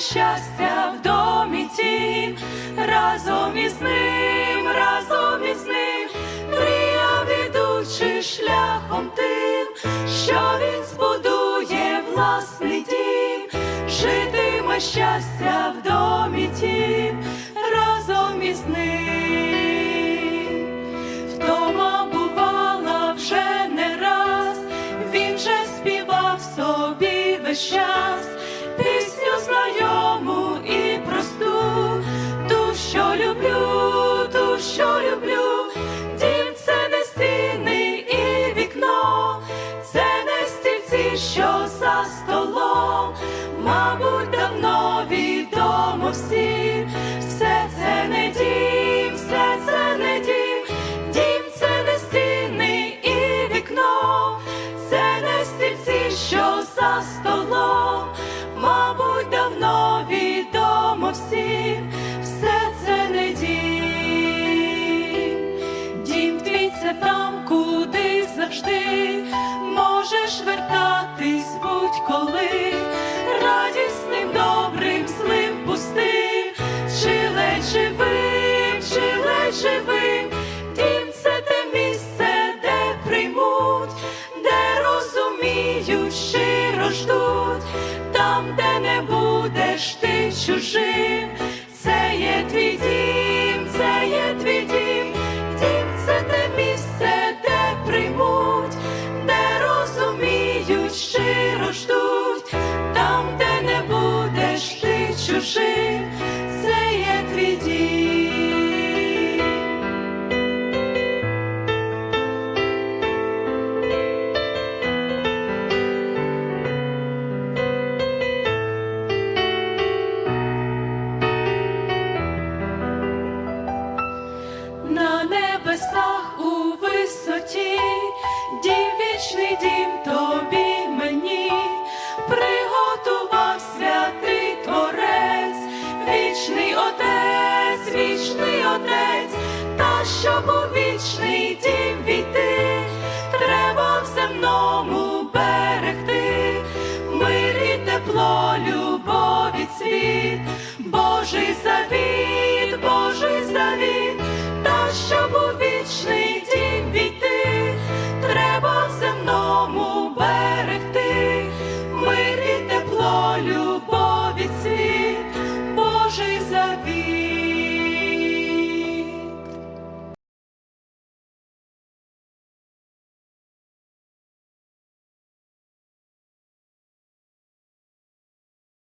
щастя в домі тім, разом із ним, разом із ним, мріяв ідучи шляхом тим, що він збудує власний дім, житиме щастя в домі тім, мабуть, давно відомо всім, щиро ждуть, там, де не будеш ти чужим, це є твій дім, це є твій дім, дім це те місце, де приймуть, де розуміють, щиро ждуть, там, де не будеш ти чужим, небесах у висоті, дім вічний дім тобі мені, приготувався ти творець, вічний отець, вічний отець, та щоб у вічний дім війти, треба в земному берегти, мир і тепло, любові цвіт, nossa.